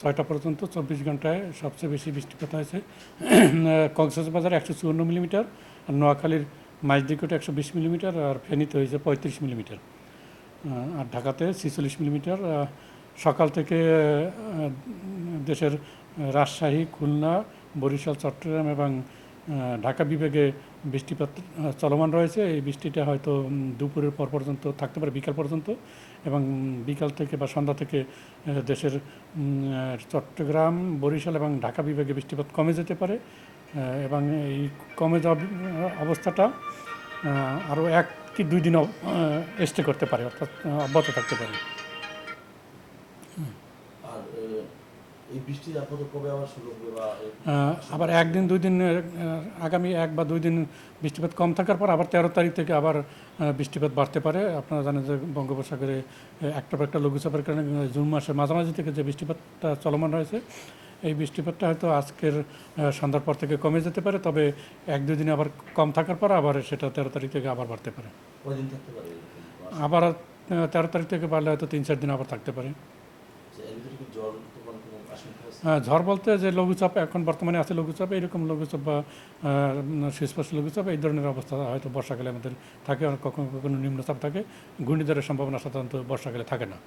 ছয়টা পর্যন্ত চব্বিশ ঘন্টায় সবচেয়ে বেশি বৃষ্টিপাত হয়েছে। কক্সবাজারে একশো চুয়ান্ন মিলিমিটার, আর নোয়াখালীর মাইজদিকোটে একশো বিশ মিলিমিটার, আর ফেনীতে হয়েছে পঁয়ত্রিশ মিলিমিটার। আর ঢাকাতে ছিচল্লিশ মিলিমিটার। সকাল থেকে দেশের রাজশাহী, খুলনা, বরিশাল, চট্টগ্রাম এবং ঢাকা বিভাগে বৃষ্টিপাত চলমান রয়েছে। এই বৃষ্টিটা হয়তো দুপুরের পর পর্যন্ত থাকতে পারে, বিকাল পর্যন্ত। এবং বিকাল থেকে বা সন্ধ্যা থেকে দেশের চট্টগ্রাম, বরিশাল এবং ঢাকা বিভাগে বৃষ্টিপাত কমে যেতে পারে। এবং এই কমে যাওয়া অবস্থাটা আরও এক কি দুই দিন স্টে করতে পারে, অর্থাৎ অব্যাহত থাকতে পারে। এই বৃষ্টি আপাতত কবে আবার শুরু হবে বা আবার একদিন দুই দিন আগামী এক বা দুই দিন বৃষ্টিপাত কম থাকার পর আবার তেরো তারিখ থেকে আবার বৃষ্টিপাত বাড়তে পারে। আপনারা জানেন যে বঙ্গোপসাগরে একটা পর একটা লঘুচাপের কারণে জুন মাসের মাঝামাঝি থেকে যে বৃষ্টিপাতটা চলমান রয়েছে এই বৃষ্টিপাতটা হয়তো আজকের সন্ধ্যার পর থেকে কমে যেতে পারে তবে এক দুই দিন আবার কম থাকার পর আবার সেটা তেরো তারিখ থেকে আবার বাড়তে পারে। আবার তেরো তারিখ থেকে বাড়লে হয়তো তিন চার দিন আবার থাকতে পারে। ঝড় বলতে যে লঘুচাপ এখন বর্তমানে আছে লঘুচাপ এরকম লঘুচাপ বা সুস্পষ্ট লঘুচাপ, এই ধরনের অবস্থা হয়তো বর্ষাকালে আমাদের থাকে, আর কখনো কখনো নিম্নচাপ থাকে। ঘূর্ণিঝড়ের সম্ভাবনা সাধারণত বর্ষাকালে থাকে না।